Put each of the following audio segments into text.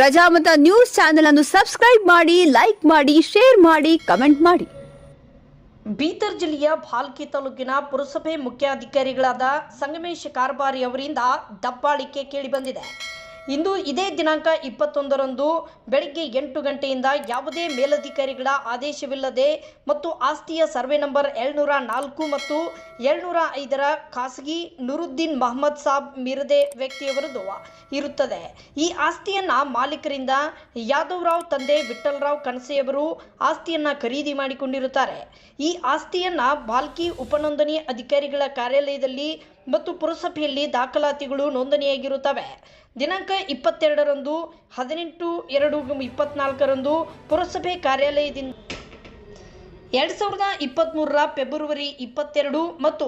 Prajamata news channel ಅನ್ನು subscribe ಮಾಡಿ, like ಮಾಡಿ, ಶೇರ್ ಮಾಡಿ, ಕಮೆಂಟ್ ಮಾಡಿ. ಬೀದರ್ ಜಿಲ್ಲೆಯ ಭಾಲ್ಕಿ ತಾಲೂಕಿನ ಪುರಸಭೆ ಮುಖ್ಯಾಧಿಕಾರಿಗಳಾದ ಸಂಗಮೇಶ್ ಕಾರ್ಬಾರಿ ಅವರಿಂದ ದಬ್ಬಾಳಿಕೆ ಕೇಳಿಬಂದಿದೆ ಇಂದು ಇದೇ ದಿನಾಂಕ ಇಪ್ಪತ್ತೊಂದರಂದು ಬೆಳಗ್ಗೆ ಎಂಟು ಗಂಟೆಯಿಂದ ಯಾವುದೇ ಮೇಲಧಿಕಾರಿಗಳ ಆದೇಶವಿಲ್ಲದೆ ಮತ್ತು ಆಸ್ತಿಯ ಸರ್ವೆ ನಂಬರ್ ಏಳ್ನೂರ ನಾಲ್ಕು ಮತ್ತು ಏಳ್ನೂರ ಐದರ ಖಾಸಗಿ ನುರುದ್ದೀನ್ ಮಹಮ್ಮದ್ ಸಾಬ್ ಮಿರದೆ ವ್ಯಕ್ತಿಯವರದು ಇರುತ್ತದೆ. ಈ ಆಸ್ತಿಯನ್ನ ಮಾಲೀಕರಿಂದ ಯಾದವರಾವ್ ತಂದೆ ವಿಠ್ಠಲರಾವ್ ಕಣಸೆಯವರು ಆಸ್ತಿಯನ್ನ ಖರೀದಿ ಮಾಡಿಕೊಂಡಿರುತ್ತಾರೆ. ಈ ಆಸ್ತಿಯನ್ನ ಬಾಲ್ಕಿ ಉಪನೋಂದಣಿ ಅಧಿಕಾರಿಗಳ ಕಾರ್ಯಾಲಯದಲ್ಲಿ ಮತ್ತು ಪುರಸಭೆಯಲ್ಲಿ ದಾಖಲಾತಿಗಳು ನೋಂದಣಿಯಾಗಿರುತ್ತವೆ. ದಿನಾಂಕ ಇಪ್ಪತ್ತೆರಡರಂದು, ಹದಿನೆಂಟು ಎರಡು ಇಪ್ಪತ್ನಾಲ್ಕರಂದು ಪುರಸಭೆ ಕಾರ್ಯಾಲಯದಿಂದ ಎರಡು ಸಾವಿರದ ಇಪ್ಪತ್ತ್ಮೂರರ ಫೆಬ್ರವರಿ ಇಪ್ಪತ್ತೆರಡು ಮತ್ತು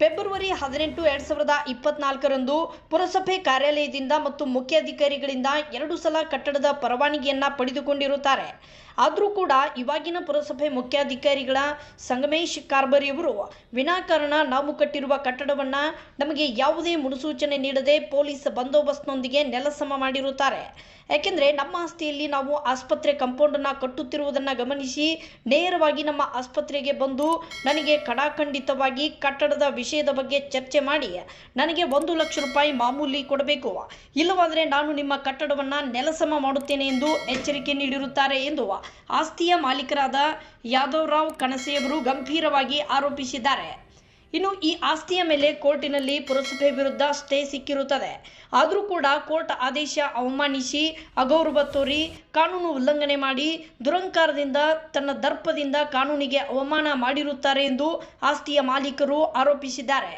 ಫೆಬ್ರವರಿ ಹದಿನೆಂಟು ಎರಡು ಸಾವಿರದ ಇಪ್ಪತ್ನಾಲ್ಕರಂದು ಪುರಸಭೆ ಕಾರ್ಯಾಲಯದಿಂದ ಮತ್ತು ಮುಖ್ಯಾಧಿಕಾರಿಗಳಿಂದ ಎರಡು ಸಲ ಕಟ್ಟಡದ ಪರವಾನಗಿಯನ್ನು ಪಡೆದುಕೊಂಡಿರುತ್ತಾರೆ. ಆದರೂ ಕೂಡ ಇವಾಗಿನ ಪುರಸಭೆ ಮುಖ್ಯಾಧಿಕಾರಿಗಳ ಸಂಗಮೇಶ್ ಕಾರ್ಬರಿಯವರು ವಿನಾಕಾರಣ ನಾವು ಕಟ್ಟಿರುವ ಕಟ್ಟಡವನ್ನು ನಮಗೆ ಯಾವುದೇ ಮುನ್ಸೂಚನೆ ನೀಡದೆ ಪೊಲೀಸ್ ಬಂದೋಬಸ್ತ್ನೊಂದಿಗೆ ನೆಲಸಮ ಮಾಡಿರುತ್ತಾರೆ. ಯಾಕೆಂದರೆ ನಮ್ಮ ಆಸ್ತಿಯಲ್ಲಿ ನಾವು ಆಸ್ಪತ್ರೆ ಕಂಪೌಂಡನ್ನು ಕಟ್ಟುತ್ತಿರುವುದನ್ನು ಗಮನಿಸಿ ನೇರವಾಗಿ ನಮ್ಮ ಆಸ್ಪತ್ರೆಗೆ ಬಂದು ನನಗೆ ಕಡಾಖಂಡಿತವಾಗಿ ಕಟ್ಟಡದ ವಿಷಯದ ಬಗ್ಗೆ ಚರ್ಚೆ ಮಾಡಿ ನನಗೆ ಒಂದು ಲಕ್ಷ ರೂಪಾಯಿ ಮಾಮೂಲಿ ಕೊಡಬೇಕು. ಇಲ್ಲವಾದರೆ ನಾನು ನಿಮ್ಮ ಕಟ್ಟಡವನ್ನು ನೆಲಸಮ ಮಾಡುತ್ತೇನೆ ಎಂದು ಎಚ್ಚರಿಕೆ ನೀಡಿರುತ್ತಾರೆ ಎಂದು ಆಸ್ತಿಯ ಮಾಲೀಕರಾದ ಯಾದವರಾವ್ ಕಣಸೆಯವರು ಗಂಭೀರವಾಗಿ ಆರೋಪಿಸಿದ್ದಾರೆ. ಇನ್ನು ಈ ಆಸ್ತಿಯ ಮೇಲೆ ಕೋರ್ಟಿನಲ್ಲಿ ಪುರಸಭೆ ವಿರುದ್ಧ ಸ್ಟೇ ಸಿಕ್ಕಿರುತ್ತದೆ. ಆದರೂ ಕೂಡ ಕೋರ್ಟ್ ಆದೇಶ ಅವಮಾನಿಸಿ, ಅಗೌರವ ತೋರಿ, ಕಾನೂನು ಉಲ್ಲಂಘನೆ ಮಾಡಿ, ದುರಂಕಾರದಿಂದ ತನ್ನ ದರ್ಪದಿಂದ ಕಾನೂನಿಗೆ ಅವಮಾನ ಮಾಡಿರುತ್ತಾರೆ ಎಂದು ಆಸ್ತಿಯ ಮಾಲೀಕರು ಆರೋಪಿಸಿದ್ದಾರೆ.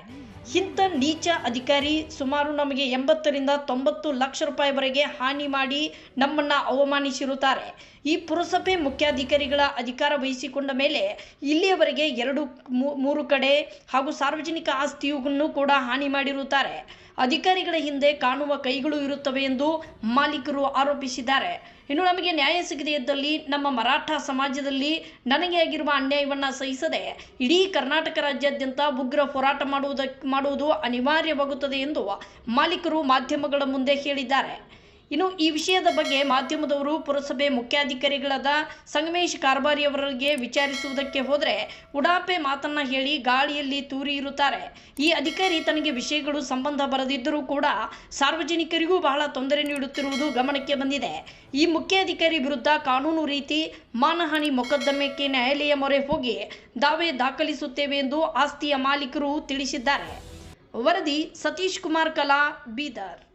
ಇಂಥ ನೀಚ ಅಧಿಕಾರಿ ಸುಮಾರು ನಮಗೆ ಎಂಬತ್ತರಿಂದ ತೊಂಬತ್ತು ಲಕ್ಷ ರೂಪಾಯಿವರೆಗೆ ಹಾನಿ ಮಾಡಿ ನಮ್ಮನ್ನು ಅವಮಾನಿಸಿರುತ್ತಾರೆ. ಈ ಪುರಸಭೆ ಮುಖ್ಯಾಧಿಕಾರಿಗಳ ಅಧಿಕಾರ ವಹಿಸಿಕೊಂಡ ಮೇಲೆ ಇಲ್ಲಿಯವರೆಗೆ ಎರಡು ಮೂರು ಕಡೆ ಹಾಗೂ ಸಾರ್ವಜನಿಕ ಆಸ್ತಿಯನ್ನು ಕೂಡ ಹಾನಿ ಮಾಡಿರುತ್ತಾರೆ. ಅಧಿಕಾರಿಗಳ ಹಿಂದೆ ಕಾಣುವ ಕೈಗಳು ಇರುತ್ತವೆ ಎಂದು ಮಾಲೀಕರು ಆರೋಪಿಸಿದ್ದಾರೆ. ಇನ್ನು ನಮಗೆ ನ್ಯಾಯ ಸಿಗದೇ ಇದ್ದಲ್ಲಿ ನಮ್ಮ ಮರಾಠ ಸಮಾಜದಲ್ಲಿ ನನಗೆ ಆಗಿರುವ ಅನ್ಯಾಯವನ್ನು ಸಹಿಸದೆ ಇಡೀ ಕರ್ನಾಟಕ ರಾಜ್ಯಾದ್ಯಂತ ಉಗ್ರ ಹೋರಾಟ ಮಾಡುವುದಕ್ಕೆ ಮಾಡುವುದು ಅನಿವಾರ್ಯವಾಗುತ್ತದೆ ಎಂದು ಮಾಲೀಕರು ಮಾಧ್ಯಮಗಳ ಮುಂದೆ ಹೇಳಿದ್ದಾರೆ. ಇನ್ನು ಈ ವಿಷಯದ ಬಗ್ಗೆ ಮಾಧ್ಯಮದವರು ಪುರಸಭೆ ಮುಖ್ಯಾಧಿಕಾರಿಗಳಾದ ಸಂಗಮೇಶ್ ಕಾರ್ಬಾರಿ ಅವರಿಗೆ ವಿಚಾರಿಸುವುದಕ್ಕೆ ಹೋದರೆ ಉಡಾಪೆ ಮಾತನ್ನ ಹೇಳಿ ಗಾಳಿಯಲ್ಲಿ ತೂರಿ ಇರುತ್ತಾರೆ. ಈ ಅಧಿಕಾರಿ ತನಗೆ ವಿಷಯಗಳು ಸಂಬಂಧ ಬರದಿದ್ದರೂ ಕೂಡ ಸಾರ್ವಜನಿಕರಿಗೂ ಬಹಳ ತೊಂದರೆ ನೀಡುತ್ತಿರುವುದು ಗಮನಕ್ಕೆ ಬಂದಿದೆ. ಈ ಮುಖ್ಯಾಧಿಕಾರಿ ವಿರುದ್ಧ ಕಾನೂನು ರೀತಿ ಮಾನಹಾನಿ ಮೊಕದ್ದಮೆಗೆ ನ್ಯಾಯಾಲಯ ಮೊರೆ ಹೋಗಿ ದಾವೆ ದಾಖಲಿಸುತ್ತೇವೆ ಎಂದು ಆಸ್ತಿಯ ಮಾಲೀಕರು ತಿಳಿಸಿದ್ದಾರೆ. ವರದಿ ಸತೀಶ್ ಕುಮಾರ್ ಕಲಾ, ಬೀದರ್.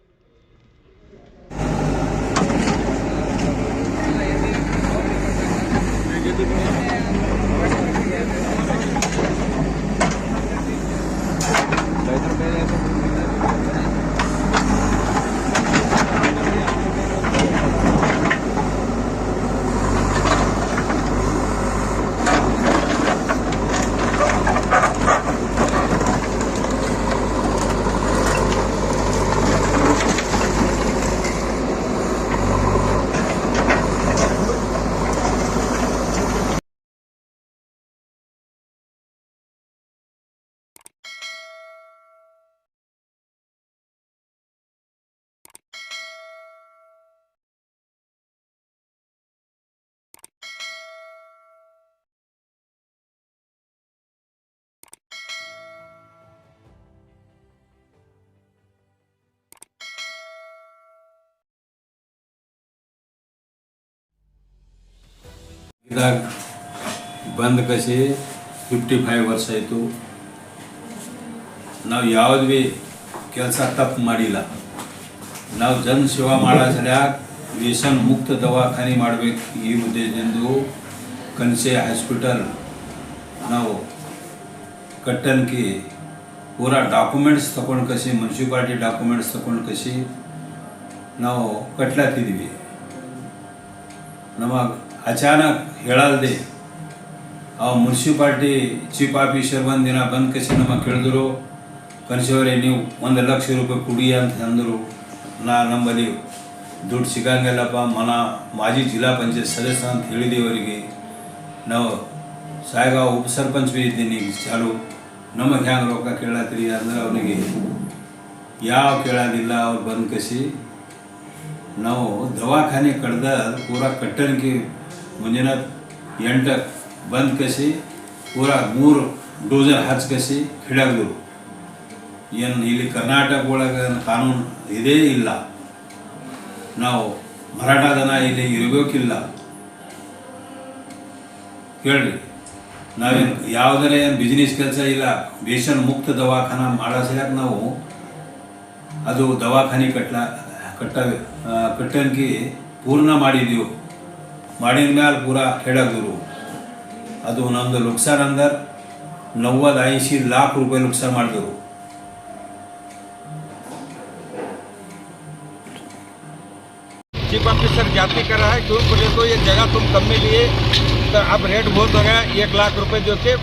ಬಂದ್ ಕಸಿ ಫಿಫ್ಟಿ ಫೈವ್ ವರ್ಷ ಆಯಿತು ನಾವು ಯಾವ್ದು ಭೀ ಕೆಲಸ ತಪ್ಪು ಮಾಡಿಲ್ಲ ನಾವು ಜನ ಸೇವಾ ಮಾಡೋ ಸರಿಯಾಗಿ ವ್ಯಸನ್ ಮುಕ್ತ ದವಾಖಾನೆ ಮಾಡಬೇಕು ಈ ಉದ್ದೇಶದಿಂದ ಕನಸೆ ಹಾಸ್ಪಿಟಲ್ ನಾವು ಕಟ್ಟನ್ಕಿ ಪೂರಾ ಡಾಕ್ಯುಮೆಂಟ್ಸ್ ತಗೊಂಡು ಕಸಿ ಮುನ್ಸಿಪಾಲ್ಟಿ ಡಾಕ್ಯುಮೆಂಟ್ಸ್ ತಗೊಂಡು ಕಸಿ ನಾವು ಕಟ್ಲಾತಿದ್ವಿ ನಮಗೆ ಅಚಾನಕ್ ಹೇಳಲ್ದೆ, ಆ ಮುನ್ಸಿಪಾಲ್ಟಿ ಚೀಫ್ ಆಫೀಸರ್ ಒಂದು ದಿನ ಬಂದು ಕಸಿ ನಮಗೆ ಕೇಳಿದ್ರು ಕನಸವರೇ ನೀವು ಒಂದು ಲಕ್ಷ ರೂಪಾಯಿ ಕುಡಿ ಅಂತ ಅಂದರು. ನಾ ನಮ್ಮಲ್ಲಿ ದುಡ್ಡು ಸಿಗಂಗಿಲ್ಲಪ್ಪ, ಮನ ಮಾಜಿ ಜಿಲ್ಲಾ ಪಂಚಾಯತ್ ಸದಸ್ಯ ಅಂತ ಹೇಳಿದೆ ಅವರಿಗೆ. ನಾವು ಸಾಯಗ ಉಪ ಸರ್ಪಂಚ್ ಬಿ ಇದ್ದೀನಿ ಚಾಲು. ನಮಗೆ ಹ್ಯಾಂಗೆ ರೊಕ್ಕ ಕೇಳತ್ತೀರಿ ಅಂದ್ರೆ ಅವನಿಗೆ ಯಾವ ಕೇಳೋದಿಲ್ಲ, ಅವ್ರು ಬಂದು ಕಸಿ. ನಾವು ದವಾಖಾನೆ ಕಡ್ದ ಪೂರಾ ಕಟ್ಟಣಿಗೆ ಮುಂಜಾನೆ ಎಂಟಕ್ಕೆ ಬಂದ್ ಕಸಿ ಪೂರಾ ಮೂರು ಡೋಸರ್ ಹಚ್ ಕಸಿ ಹಿಡಿಯಾಗರು ಏನು ಇಲ್ಲಿ ಕರ್ನಾಟಕ ಒಳಗೆ ಕಾನೂನು ಇದೇ ಇಲ್ಲ. ನಾವು ಮರಾಠದನ ಇಲ್ಲಿ ಇರಬೇಕಿಲ್ಲ. ಕೇಳ್ರಿ ನಾವೇನು ಯಾವುದರ ಏನು ಬಿಸ್ನೆಸ್ ಕೆಲಸ ಇಲ್ಲ, ಬೇಷನ್ ಮುಕ್ತ ದವಾಖಾನ ಮಾಡಿಸ್ಯಾಕ ನಾವು, ಅದು ದವಾಖಾನೆ ಕಟ್ಲ ಕಟ್ಟ ಕಟ್ಟಂಕಿ ಪೂರ್ಣ ಮಾಡಿದೆವು. मेल पूरा ಪೂರ ಹೇಳೋದು ಅದು ನಮ್ಮದು ನುಕ್ಸಾನ್ ಅಂದ್ರೆ ನವ್ವದು ಐಂಶಿ ಲಾಖ ರೂಪಾಯಿ ನುಕ್ಸಾನ್ ಮಾಡಿದ್ರು चीफ ऑफिसर ज्ञापति कर रहा है क्यों पुलिस को ये जगह तुम कम में लिए तो अब रेट बहुत हो गया एक लाख रुपए जो थे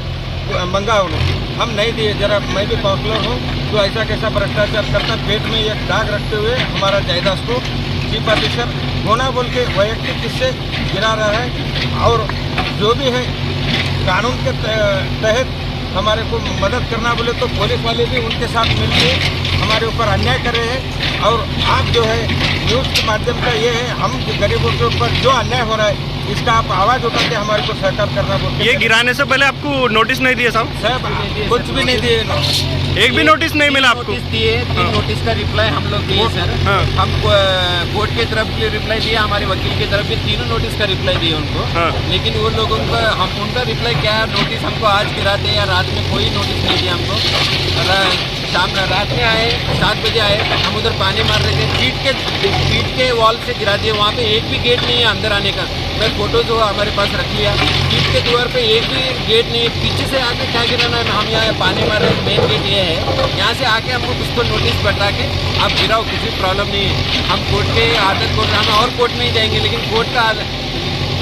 मंगा उन्होंने हम नहीं दिए जरा मैं भी काउंसलर हूँ तो ऐसा कैसा भ्रष्टाचार करता पेट में एक दाग रखते हुए हमारा जायदाद को चीफ ऑफिसर होना बोल के वैयक्तिक किससे गिरा रहा है। और जो भी है, कानून के तहत हमारे को मदद करना बोले तो पुलिस वाले भी उनके साथ मिलकर हमारे ऊपर अन्याय कर रहे हैं। और आप जो है, न्यूज़ के माध्यम का ये है, हम गरीबों के ऊपर जो अन्याय हो रहा है इसका आप आवाज़ उठा के हमारे को सहकार करना ये गिराने से पहले आपको नोटिस नहीं दिए साहब? कुछ भी नहीं दिए एक भी नोटिस नहीं मिला आपको? नोटिस दिए हाँ। नोटिस का रिप्लाई हम लोग दिए सर हाँ। हम कोर्ट की तरफ़ भी रिप्लाई दिया हमारे वकील की तरफ़ भी तीनों नोटिस का रिप्लाई दिए उनको। हाँ। लेकिन वो लोगों का हम उनका रिप्लाई क्या है? नोटिस हमको आज गिरा गिराते या रात में कोई नोटिस नहीं दिया हमको। शाम रात में आए सात बजे आए हम उधर पानी मार रहे थे। पीट के पीट के वॉल से गिरा दिए। वहाँ पे एक भी गेट नहीं है अंदर आने का। मैं फ़ोटो जो हमारे पास रख लिया। पीट के द्वार पे एक भी गेट नहीं है। पीछे से आके क्या गिराना है, हम यहाँ पानी मार रहे हैं। मेन गेट ये है। यहाँ से आके हमको कुछ तो नोटिस बता के आप गिराओ भी प्रॉब्लम नहीं है। हम कोर्ट के आदत कोर्ट हम और कोर्ट में ही जाएँगे, लेकिन कोर्ट का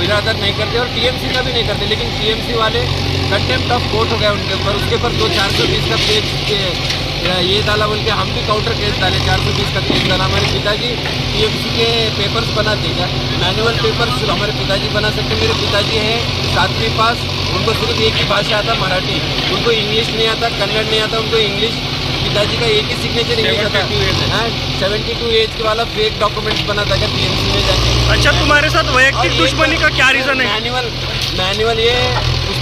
बिरादर नहीं करते और टीएमसी का भी नहीं करते। लेकिन टीएमसी वाले कंटेम्प्ट ऑफ़ कोर्ट हो गया उनके ऊपर। उसके ऊपर दो चार सौ बीस का पेज ये डाला बोल के हम भी काउंटर केस डाले चार सौ बीस का केस डाला। हमारे पिताजी टीएमसी के पेपर्स बनाते क्या मैनुअल पेपर्स हमारे पिताजी बना सकते मेरे पिताजी हैं सातवीं पास उनको सिर्फ़ एक ही भाषा आता मराठी। उनको इंग्लिश नहीं आता कन्नड़ नहीं आता उनको इंग्लिश पिताजी का एक ही सिग्नेचर इंग्लिश आता। है। सेवेंटी टू एज के वाला फेक डॉक्यूमेंट्स बना था क्या पीएमसी में जाके। अच्छा तुम्हारे साथ वैयक्तिक दुश्मनी का क्या रीजन है? मैनुअल मैनुअल ये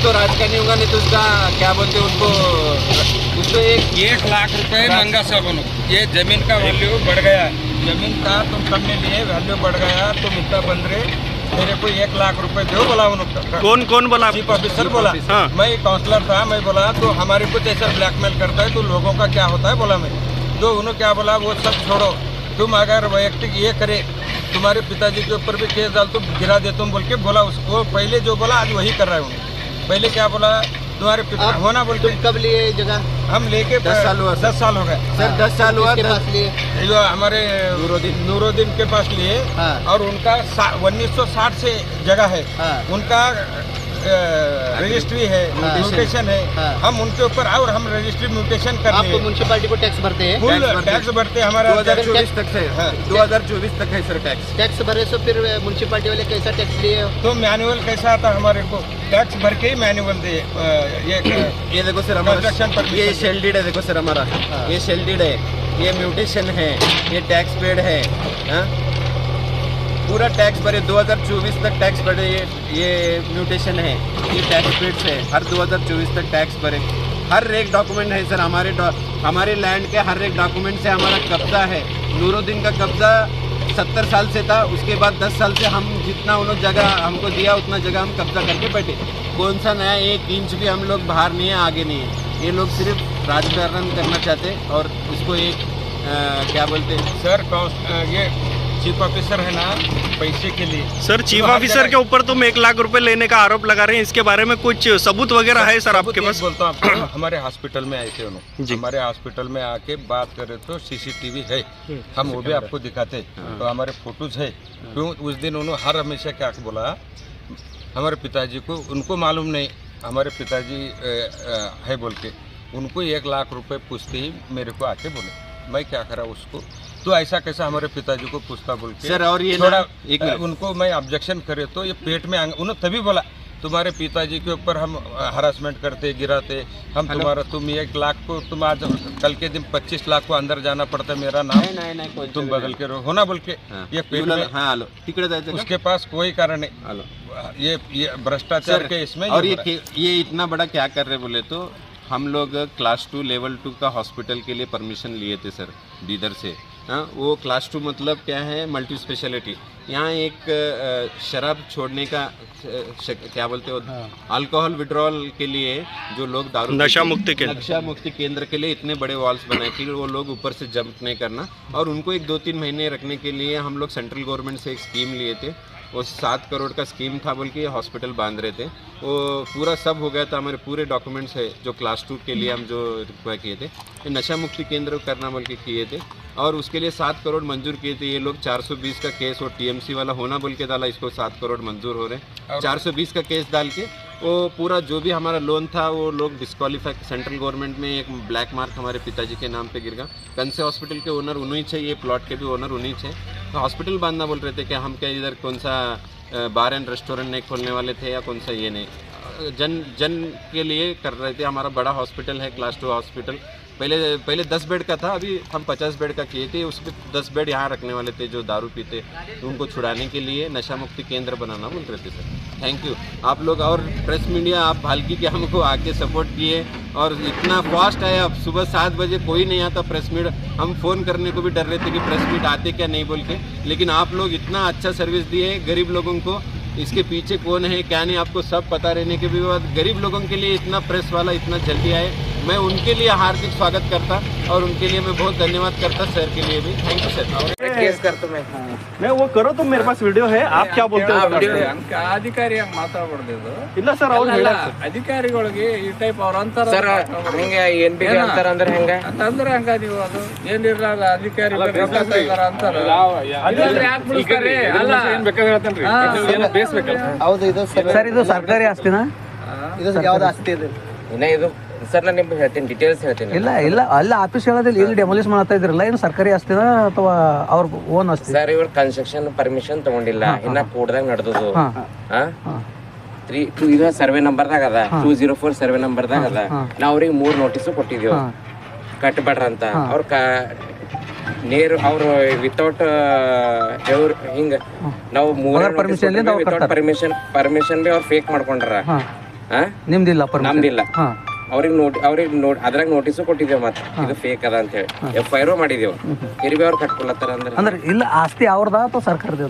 तो राजकारणी होगा नहीं तो उसका क्या बोलते उनको तो एक एक लाख रुपए सब उन्होंने ये ज़मीन का वैल्यू बढ़ गया। ज़मीन का तुम कम में लिए वैल्यू बढ़ गया तुम इतना बन रहे मेरे को एक लाख रुपए दो बोला उन्होंने कौन कौन बोला? चीफ ऑफिसर बोला। हाँ। मैं काउंसलर था मैं बोला तो हमारे कुछ ऐसा ब्लैकमेल करता है तो लोगों का क्या होता है? बोला मैं। तो उन्होंने क्या बोला वो सब छोड़ो। तुम अगर वैयक्तिक ये करे तुम्हारे पिताजी के ऊपर भी केस डाल तो गिरा दे तुम बोल के बोला उसको। पहले जो बोला आज वही कर रहा है उन्हें पहले क्या बोला? तुम्हारे पिता होना बोल तुम कब लिए जगह? हम लेके दस साल हुआ, दस साल हो गए। सर दस साल हुआ के पास लिए? जो हमारे नूरुद्दीन। नूरुद्दीन के पास लिए हाँ। और उनका उन्नीस सौ साठ से जगह है। हाँ। उनका रजिस्ट्री है हाँ। म्यूटेशन है। हाँ। हम उनके ऊपर और हम रजिस्ट्री म्यूटेशन कर आप लिए। म्यूनसिपालिटी को टैक्स भरते हैं? फुल टैक्स भरते भरते हमारा 2024 तक से हाँ। 2024 तक है सर टैक्स टैक्स भरे तो फिर म्यूनसिपालिटी वाले कैसा टैक्स लिए तो मैनुअल कैसा आता हमारे को? टैक्स भर के ही मैनुअल दे ये ये देखो सर हमारा ये शेल्डेड है देखो सर हमारा। ये शेल्डेड है। ये म्यूटेशन है। ये टैक्स पेड है। हाँ? पूरा टैक्स भरे 2024 तक टैक्स भरे ये ये म्यूटेशन है ये टैक्स पेड है हर 2024 तक टैक्स भरे। हर एक डॉक्यूमेंट है सर हमारे हमारे लैंड के हर एक डॉक्यूमेंट से हमारा कब्जा है। नूरुद्दीन का कब्जा सत्तर साल से था उसके बाद दस साल से हम जितना उन्होंने जगह हमको दिया उतना जगह हम कब्जा करके बैठे। कौन सा नया एक इंच भी हम लोग बाहर नहीं है आगे नहीं है। ये लोग सिर्फ़ राजकारण करना चाहते और उसको एक अ, क्या बोलते हैं? सर ये चीफ ऑफिसर है ना पैसे के लिए। सर चीफ तो ऑफिसर के ऊपर तुम एक लाख रुपए लेने का आरोप लगा रहे हैं। इसके बारे में कुछ सबूत वगैरह है सर आपके पास? बोलता हूँ आपको। हमारे हॉस्पिटल में आए थे उन्होंने। हमारे हॉस्पिटल में आके बात करे तो सीसीटीवी है। हम वो भी आपको दिखाते। तो हमारे फ़ोटोज़ है। क्यों? उस दिन उन्होंने हर हमेशा क्या बोला हमारे पिताजी को उनको मालूम नहीं। हमारे पिताजी है बोल के। उनको एक लाख रुपए पूछते ही मेरे को आके बोले। मैं क्या करा उसको? तो ऐसा कैसा हमारे पिताजी को पूछता बोल के सर, और ये थोड़ा एक उनको मैं ऑब्जेक्शन करे तो ये पेट में उन्होंने तभी बोला तुम्हारे पिताजी के ऊपर हम हरासमेंट करते गिराते हम तुम्हारा तुम एक लाख को तुम आज कल के दिन पच्चीस लाख को अंदर जाना पड़ता मेरा नाम। नाही नाही नाही तुम बदल के रहो। होना बोल के हाँ. ये पेट में हाँ? उसके पास कोई कारण नहीं। ये ये भ्रष्टाचार के इसमें और ये इतना बड़ा क्या कर रहे बोले तो हम लोग क्लास टू लेवल टू का हॉस्पिटल के लिए परमिशन लिए थे सर बीदर से। हाँ वो क्लास टू मतलब क्या है मल्टी स्पेशलिटी यहाँ एक शराब छोड़ने का क्या बोलते हो अल्कोहल विड्रॉल के लिए जो लोग दारू नशा मुक्ति केंद्र। नशा मुक्ति केंद्र के लिए इतने बड़े वॉल्स बनाए कि वो लोग ऊपर से जंप नहीं करना। और उनको एक दो तीन महीने रखने के लिए हम लोग सेंट्रल गवर्नमेंट से एक स्कीम लिए थे वो सात करोड़ का स्कीम था बोल के हॉस्पिटल बाँध रहे थे। वो पूरा सब हो गया था हमारे पूरे डॉक्यूमेंट्स है जो क्लास टू के लिए हम जो रिक्वायर किए थे। ये नशा मुक्ति केंद्र करना बोल के किए थे। और उसके लिए सात करोड़ मंजूर किए थे। ये लोग 420 का केस और टीएमसी वाला होना बोल के डाला इसको सात करोड़ मंजूर हो रहे हैं। 420 का केस डाल के वो पूरा जो भी हमारा लोन था वो लोग डिस्कालीफाई सेंट्रल गवर्नमेंट में एक ब्लैक मार्क हमारे पिताजी के नाम पे गिर गया। कंसे हॉस्पिटल के ओनर उन्हीं छे ये प्लॉट के भी ओनर उन्हीं छे तो हॉस्पिटल बांधना बोल रहे थे कि हम क्या इधर कौन सा बार एंड रेस्टोरेंट नहीं खोलने वाले थे या कौन सा ये नहीं? जन जन के लिए कर रहे थे, हमारा बड़ा हॉस्पिटल है क्लास टू हॉस्पिटल पहले पहले दस बेड का था, अभी हम पचास बेड का किए थे उसके दस बेड यहाँ रखने वाले थे जो दारू पीते उनको छुड़ाने के लिए नशा मुक्ति केंद्र बनाना बोल रहे थे, सर। थैंक यू आप लोग और प्रेस मीडिया आप भालकी के हमको आके सपोर्ट किए, और इतना फास्ट है अब सुबह सात बजे कोई नहीं आता प्रेस मीट हम फ़ोन करने को भी डर रहे थे कि प्रेस मीट आते क्या नहीं बोल के, लेकिन आप लोग इतना अच्छा सर्विस दिए गरीब लोगों को। इसके पीछे कौन है, क्या नहीं, आपको सब पता रहने के भी बाद गरीब लोगों के लिए इतना प्रेस वाला इतना जल्दी आए। मैं उनके लिए हार्दिक स्वागत करता और उनके लिए मैं बहुत धन्यवाद करता सर के लिए भी थैंक यू सर केस करतो मैं मैं वो करो तुम मेरे पास वीडियो है आप क्या बोलते हो ಹಂಗ ಅಧಿಕಾರಿ ಹಂಗ ಮಾತಾಡ್ಬಾರ್ದು ಇದು ಇಲ್ಲ ಸರ್ ಅವ್ರು ಅಲ್ಲ, ಅಧಿಕಾರಿಗಳಿಗೆ ಈ ಟೈಪ್ ಅವ್ರ ಅಂತಾರ ಸರ್ ಹಿಂಗೆ ಏನ್ ಬಿ ಅಂತಾರ ಅಂದ್ರೆ ಹೆಂಗ ಅಂತಂದ್ರೆ ಹಂಗ ನೀವು ಅದು ಏನಿರಲ್ಲ ಅಧಿಕಾರಿ ಇದಾರ ಅಂತಾರ ಅದಿಲ್ರಿ ಯಾಕೆ ಬಿಡಿಸ್ತಾರೆ ಅಲ್ಲ ಸರ್ ಇದು ಸರ್ಕಾರಿ ಆಸ್ತಿನಾ ಇನ್ನ ಇದು ಸರ್ ನಾನು ನಿಮ್ಗೆ ಹೇಳ್ತೀನಿ ಡೀಟೇಲ್ಸ್ ಹೇಳ್ತೀನಿ. ಇಲ್ಲ ಇಲ್ಲ ಅಲ್ಲ ಆಫೀಸ್ ಹೇಳೋದಿಲ್ಲ ಇಲ್ಲಿ ಡೆಮೊಲಿಸ್ ಮಾಡ್ತಾ ಇದ್ರಲ್ಲ ಏನು ಸರ್ಕಾರಿ ಆಸ್ತಿನಾ ಅಥವಾ ಅವ್ರ ಓನ್ ಆಸ್ತಿ? ಸರ್ ಇವ್ರ ಕನ್ಸ್ಟ್ರಕ್ಷನ್ ಪರ್ಮಿಷನ್ ತಗೊಂಡಿಲ್ಲ. ಇನ್ನ ಕೋಡ್ದಾಗ ನಡೆದದು. ತ್ರೀ ಟೂ ಇದು ಸರ್ವೆ ನಂಬರ್ದಾಗ ಅದ. ಟೂ ಜೀರೋ ಫೋರ್ ಸರ್ವೆ ನಂಬರ್ದಾಗ ಅದ. ನಾವು ಅವ್ರಿಗೆ ಮೂರು ನೋಟಿಸ್ ಕೊಟ್ಟಿದ್ದೀವಿ ಕಟ್ಬೇಡ್ರ ಅಂತ. ಅವ್ರ ಕ ನೇರು ಅವರು ವಿತೌಟ್ ದೇವ್ರ ಹಿಂಗ ನಾವು ಮೂರ ಅವ್ರು ವಿತೌಟ್ ಪರ್ಮಿಷನ್ ಪರ್ಮಿಷನ್ ಬಿ ಅವ್ರು ಫೇಕ್ ಮಾಡ್ಕೊಂಡ್ರ. ನಿಮ್ದಿಲ್ಲ. ನಮ್ದಿಲ್ಲ. ಅವ್ರಿಗೆ ನೋಡಿ ಅವ್ರಿಗೆ ನೋಡಿ ಅದ್ರಾಗ ನೋಟಿಸು ಕೊಟ್ಟಿದ್ದೇವೆ ಮತ್ತೆ ಇದು ಫೇಕ್ ಅದ ಅಂತ ಹೇಳಿ. ಎಫ್ ಐ ಆರ್ ಮಾಡಿದೇವು ಇರ್ಬಿ ಅವ್ರು ಕಟ್ಕೊಳತ್ತಾರ ಅಂದ್ರೆ? ಅಂದ್ರೆ ಇಲ್ಲ ಆಸ್ತಿ ಅವ್ರದ ಅಥವಾ ಸರ್ಕಾರದ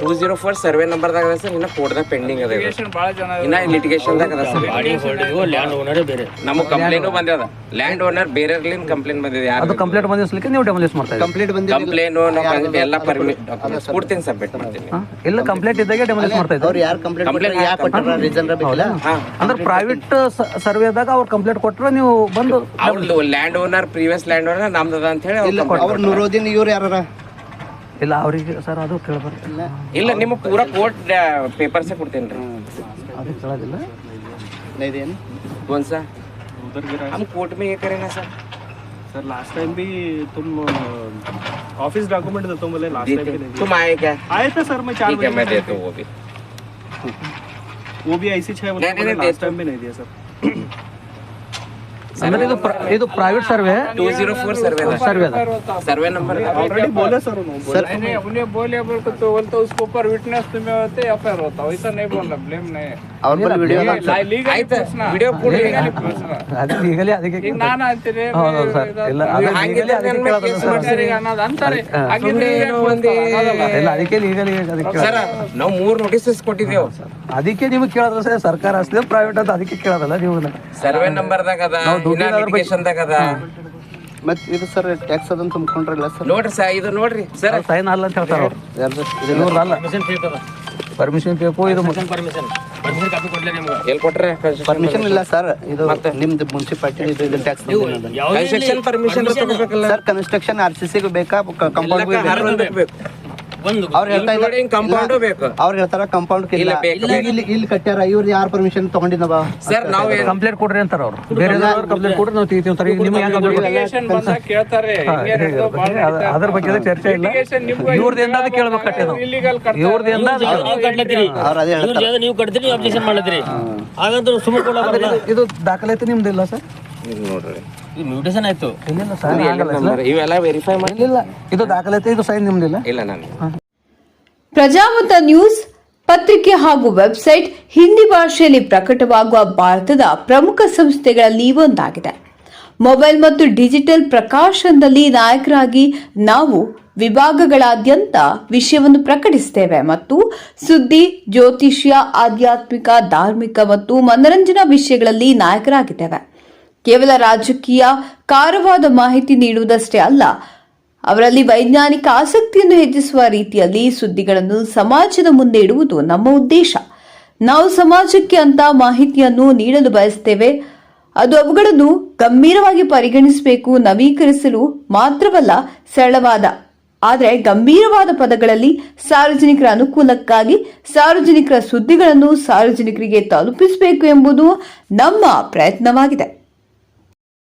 two zero four survey number ದಾಗ ಸರ್ ಇನ್ನ ಕೋರ್ಟ್ದಾಗ ಪೆಂಡಿಂಗ್ ಅದ ಇನ್ನ ಲಿಟಿಗೇಷನ್ ದಾಗ ಅದ ಸರ್. ನಮ್ಮ ಕಂಪ್ಲೇಂಟ್ ಬಂದಿದೆ ಲ್ಯಾಂಡ್ ಓನರ್ ಬೇರೆ. ಕಂಪ್ಲೇಂಟ್ ಬಂದಿದೆ ಅದು. ಯಾರು? ಕಂಪ್ಲೇಂಟ್ ಬಂದಿಸ್ಲಿಕ್ಕೆ ನೀವು ಡೆಮೊಲಿಸ್ ಮಾಡ್ತಾರೆ ಕಂಪ್ಲೇಂಟ್ ಬಂದಿದೆ. ಕಂಪ್ಲೇಂಟ್ ನಾವು ಎಲ್ಲ ಪರ್ಮಿಟ್ ಕೊಡ್ತೀನಿ ಸಬ್ಮಿಟ್ ಮಾಡ್ತೀನಿ? ಇಲ್ಲ ಕಂಪ್ಲೇಂಟ್ ಇದ್ದಾಗ ಡೆಮೊಲಿಸ್ ಮಾಡ್ತಾ ಇದ್ದೀರಿ? ಕಂಪ್ಲೇಂಟ್ ಅಂದ್ರೆ ಪ್ರೈವೇಟ್ ಸರ್ವೆದಾಗ ಅವ್ರು ಕಂಪ್ಲೇಂಟ್ ಕೊಟ್ರೆ ನೀವು ಬಂದು ಅವ್ರದ್ದು land owner previous land owner ನಮ್ದದ ಅಂತ ಹೇಳಿ ಅವ್ರು complaint ನೂರೋದಿನ ಇವ್ರು ಯಾರ ಇಲ್ಲ ಅವರಿಗೆ ಸರ್ ಅದು ಕೇಳಬಾರ್ದು ಇಲ್ಲ ನಿಮ್ಮ ಪೂರಾ ಕೋರ್ಟ್ ಪೇಪರ್ಸೇ ಕೊಡ್ತೀನಿ ರೀ ಅದು ಕೇಳೋದಿಲ್ಲ कौन सा हम कोर्ट में ये करें ना सर सर लास्ट टाइम भी तुम ऑफिस डॉक्यूमेंट देता हूँ बोले लास्ट देते तुम आए क्या आए थे सर मैं चार ठीक है मैं देता हूँ वो भी वो भी ऐसी छह नहीं, नहीं, नहीं, लास्ट टाइम भी नहीं दिया सर सर्वे है। Two zero four survey survey survey number already बोले सर उन्होंने। बोले बोल तो बोलते उसके ऊपर विटनेस तुम्हें होते या फिर होता। वैसा नहीं बोला ब्लेम नहीं है। ವಿಡಿಯೋ ಅದಕ್ಕೆ ಹೌದೌದು ಸರ್. ಅದು ಅದಕ್ಕೆ ಕೇಳೋದು ಸರ್. ಅದಕ್ಕೆ ಮೂರ್ ನೋಟಿಸಸ್ ಕೊಟ್ಟಿದ್ದೇವ್. ಅದಕ್ಕೆ ನಿಮಗೆ ಕೇಳೋದು ಸರ್ ಸರ್ಕಾರ ಅಷ್ಟೇ ಪ್ರೈವೇಟ್ ಅಂತ ಅದಕ್ಕೆ ಕೇಳೋದಲ್ಲ ನೀವು ಸರ್ವೆ ನಂಬರ್ ದಾಗ ಅದ ಅಪ್ಲಿಕೇಶನ್ ಮತ್ತೆ ಇದು ಸರ್ ಟ್ಯಾಕ್ಸ್ ಅದನ್ನ ತುಂಬಿಕೊಂಡ್ರಲ್ಲ ಸರ್? ನೋಡ್ರಿ ಸಾ ಇದು ನೋಡ್ರಿ. ಸರ್ ಸೈನ್ ಅಲ್ಲ ಅಂತ ಹೇಳ್ತಾರೆ ಅವ್ರು. ಪರ್ಮಿಷನ್ ಬೇಕು ಇದು ಪರ್ಮಿಷನ್ ಇಲ್ಲ ಸರ್ ಇದು ನಿಮ್ದು ಮುನ್ಸಿಪಾಲಿಟಿ ಇದು ಇದು ಟ್ಯಾಕ್ಸ್ ಕನ್ಸ್ಟ್ರಕ್ಷನ್ ಪರ್ಮಿಷನ್ ತಗೋಬೇಕಲ್ಲ. ಸರ್ ಕನ್ಸ್ಟ್ರಕ್ಷನ್ ಆರ್ ಸಿ ಸಿಗೆ ಬೇಕಾ? ಕಂಪೌಂಡ್ ಬೇಕು. ಅವ್ರು ಹೇಳ್ತಾ ಇದ್ದಾರೆ. ಕಂಪೌಂಡ್ ಬೇಕು. ಅವ್ರು ಹೇಳ್ತಾರ ಕಾಂಪೌಂಡ್ ಇಲ್ಲ ಇಲ್ಲ, ಇಲ್ಲಿ ಇಲ್ಲಿ ಕಟ್ಟ್ಯಾರ ಇವ್ರು ಯಾರು ಪರ್ಮಿಷನ್ ತಗೊಂಡಿದ್ದವ? ಸರ್ ನಾವು ಕಂಪ್ಲೇಂಟ್ ಕೊಡ್ರಿ ಅಂತಾರ ಅವ್ರು. ಬೇರೆ ಕಂಪ್ಲೇಂಟ್ ಕೊಡ್ರಿ. ನಾವು ತೆಗಿತೀವಿ ಅಂತಾರೆ. ಈಗ ನಿಮ್ಗೆ ಕೇಳ್ತಾರೆ. ಅದ್ರ ಬಗ್ಗೆ ಚರ್ಚೆ ಇಲ್ಲ. ಇವ್ರದ್ದು. ಇವ್ರದ್ದು ಅವ್ರು. ಅದೇ ಹೇಳ್ತಾರೆ. ನೀವು ಕಟ್ತೀರಿ ಅಬ್ಜೆಕ್ಷನ್ ಮಾಡ್ಲತ್ತೀರಿ. ಹಾಗಂತ ಸುಮ್ಮನೆ ಇದು ದಾಖಲಾತಿ ನಿಮ್ದಿಲ್ಲ ಸರ್ ಮ್ಯೂಟೇಷನ್ ಆಯ್ತು. ಇಲ್ಲ ಸರ್ ಆಗಲ್ಲ ಸರ್. ಇವೆಲ್ಲ ವೆರಿಫೈ ಮಾಡಿ ಇದು ದಾಖಲಾತಿ ಇದು ಸೈನ್ ನಿಮ್ದಿಲ್ಲ? ಇಲ್ಲ ನಾನು ಪ್ರಜಾಮತ ನ್ಯೂಸ್ ಪತ್ರಿಕೆ ಹಾಗೂ ವೆಬ್ಸೈಟ್ ಹಿಂದಿ ಭಾಷೆಯಲ್ಲಿ ಪ್ರಕಟವಾಗುವ ಭಾರತದ ಪ್ರಮುಖ ಸಂಸ್ಥೆಗಳಲ್ಲಿ ಒಂದಾಗಿದೆ. ಮೊಬೈಲ್ ಮತ್ತು ಡಿಜಿಟಲ್ ಪ್ರಕಾಶನದಲ್ಲಿ ನಾಯಕರಾಗಿ ನಾವು ವಿಭಾಗಗಳಾದ್ಯಂತ ವಿಷಯವನ್ನು ಪ್ರಕಟಿಸುತ್ತೇವೆ ಮತ್ತು ಸುದ್ದಿ ಜ್ಯೋತಿಷ್ಯ ಆಧ್ಯಾತ್ಮಿಕ ಧಾರ್ಮಿಕ ಮತ್ತು ಮನರಂಜನಾ ವಿಷಯಗಳಲ್ಲಿ ನಾಯಕರಾಗಿದ್ದೇವೆ. ಕೇವಲ ರಾಜಕೀಯ ಕಾರವಾದ ಮಾಹಿತಿ ನೀಡುವುದಷ್ಟೇ ಅಲ್ಲ, ಅವರಲ್ಲಿ ವೈಜ್ಞಾನಿಕ ಆಸಕ್ತಿಯನ್ನು ಹೆಚ್ಚಿಸುವ ರೀತಿಯಲ್ಲಿ ಸುದ್ದಿಗಳನ್ನು ಸಮಾಜದ ಮುಂದೆ ಇಡುವುದು ನಮ್ಮ ಉದ್ದೇಶ. ನಾವು ಸಮಾಜಕ್ಕೆ ಅಂತ ಮಾಹಿತಿಯನ್ನು ನೀಡಲು ಬಯಸ್ತೇವೆ. ಅದು ಅವುಗಳನ್ನು ಗಂಭೀರವಾಗಿ ಪರಿಗಣಿಸಬೇಕು, ನವೀಕರಿಸಲು ಮಾತ್ರವಲ್ಲ, ಸರಳವಾದ, ಆದರೆ ಗಂಭೀರವಾದ ಪದಗಳಲ್ಲಿ ಸಾರ್ವಜನಿಕರ ಅನುಕೂಲಕ್ಕಾಗಿ ಸಾರ್ವಜನಿಕರ ಸುದ್ದಿಗಳನ್ನು ಸಾರ್ವಜನಿಕರಿಗೆ ತಲುಪಿಸಬೇಕು ಎಂಬುದು ನಮ್ಮ ಪ್ರಯತ್ನವಾಗಿದೆ.